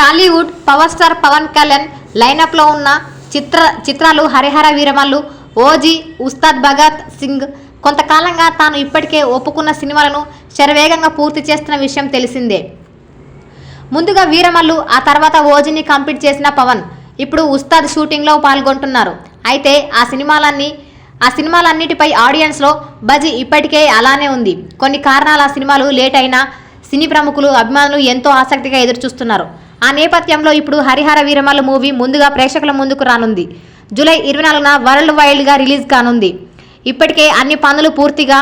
Tollywood power star Pavan Kalyan లైనప్లో ఉన్న చిత్ర చిత్రాలు హరిహర వీరమల్లు ఓజీ ఉస్తాద్ భగత్ సింగ్. కొంతకాలంగా తాను ఇప్పటికే ఒప్పుకున్న సినిమాలను శరవేగంగా పూర్తి చేస్తున్న విషయం తెలిసిందే. ముందుగా వీరమల్లు ఆ తర్వాత ఓజీని కంప్లీట్ చేసిన పవన్. ఇప్పుడు ఉస్తాద్ షూటింగ్లో పాల్గొంటున్నారు. అయితే ఆ సినిమాలన్నీ ఆ సినిమాలన్నిటిపై ఆడియన్స్లో బజ్ ఇప్పటికే అలానే ఉంది. కొన్ని కారణాల ఆ సినిమాలు లేట్ అయినా సినీ ప్రముఖులు అభిమానులు ఎంతో ఆసక్తిగా ఎదురుచూస్తున్నారు. ఆ నేపథ్యంలో ఇప్పుడు హరిహర వీరమల్ల మూవీ ముందుగా ప్రేక్షకుల ముందుకు రానుంది. జూలై ఇరవై నాలుగున వరల్డ్ వైల్డ్గా రిలీజ్ కానుంది. ఇప్పటికే అన్ని పనులు పూర్తిగా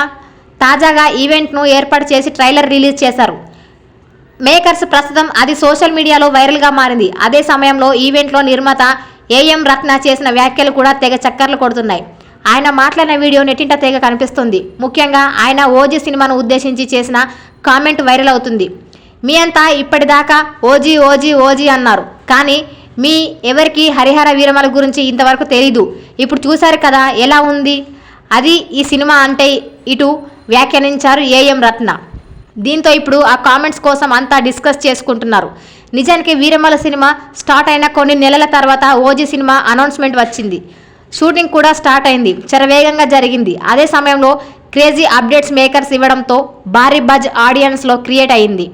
తాజాగా ఈవెంట్ను ఏర్పాటు చేసి ట్రైలర్ రిలీజ్ చేశారు. మేకర్స్ ప్రస్తుతం అది సోషల్ మీడియాలో వైరల్గా మారింది. అదే సమయంలో ఈవెంట్లో నిర్మాత ఏఎం రత్న చేసిన వ్యాఖ్యలు కూడా తెగ చక్కర్లు కొడుతున్నాయి. ఆయన మాట్లాడిన వీడియో నెట్టింట తెగ కనిపిస్తుంది. ముఖ్యంగా ఆయన ఓజీ సినిమాను ఉద్దేశించి చేసిన కామెంట్ వైరల్ అవుతుంది. మీ అంతా ఇప్పటిదాకా ఓజీ ఓజీ ఓజీ అన్నారు. కానీ మీ ఎవరికి హరిహర వీరమల గురించి ఇంతవరకు తెలీదు. ఇప్పుడు చూశారు కదా ఎలా ఉంది? అది ఈ సినిమా అంటే ఇటు వ్యాఖ్యానించారు ఏఎం రత్న. దీంతో ఇప్పుడు ఆ కామెంట్స్ కోసం అంతా డిస్కస్ చేసుకుంటున్నారు. నిజానికి వీరమల సినిమా స్టార్ట్ అయిన కొన్ని నెలల తర్వాత ఓజీ సినిమా అనౌన్స్మెంట్ వచ్చింది. షూటింగ్ కూడా స్టార్ట్ అయింది. చరవేగంగా జరిగింది. అదే సమయంలో క్రేజీ అప్డేట్స్ మేకర్స్ ఇవ్వడంతో భారీ బజ్ ఆడియన్స్లో క్రియేట్ అయింది.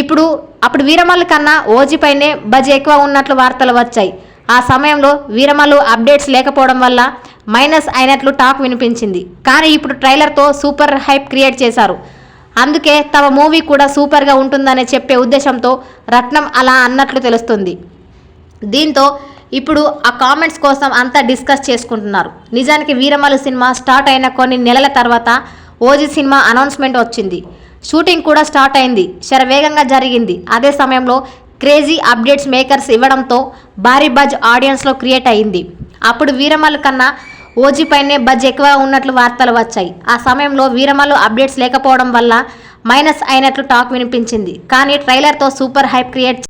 ఇప్పుడు అప్పుడు వీరమల్లు కన్నా ఓజీపైనే బజ్ ఎక్కువ ఉన్నట్లు వార్తలు వచ్చాయి. ఆ సమయంలో వీరమల్లు అప్డేట్స్ లేకపోవడం వల్ల మైనస్ అయినట్లు టాక్ వినిపించింది. కానీ ఇప్పుడు ట్రైలర్తో సూపర్ హైప్ క్రియేట్ చేశారు. అందుకే తమ మూవీ కూడా సూపర్గా ఉంటుందనే చెప్పే ఉద్దేశంతో రత్నం అలా అన్నట్లు తెలుస్తుంది. దీంతో ఇప్పుడు ఆ కామెంట్స్ కోసం అంతా డిస్కస్ చేసుకుంటున్నారు. నిజానికి వీరమల్లు సినిమా స్టార్ట్ అయిన కొన్ని నెలల తర్వాత ఓజీ సినిమా అనౌన్స్మెంట్ వచ్చింది. షూటింగ్ కూడా స్టార్ట్ అయింది. శరవేగంగా జరిగింది. అదే సమయంలో క్రేజీ అప్డేట్స్ మేకర్స్ ఇవ్వడంతో భారీ బజ్ ఆడియన్స్లో క్రియేట్ అయింది. అప్పుడు వీరమల్లు కన్నా ఓజీ పైనే బజ్ ఎక్కువ ఉన్నట్లు వార్తలు వచ్చాయి. ఆ సమయంలో వీరమల్లు అప్డేట్స్ లేకపోవడం వల్ల మైనస్ అయినట్లు టాక్ వినిపించింది. కానీ ట్రైలర్తో సూపర్ హైప్ క్రియేట్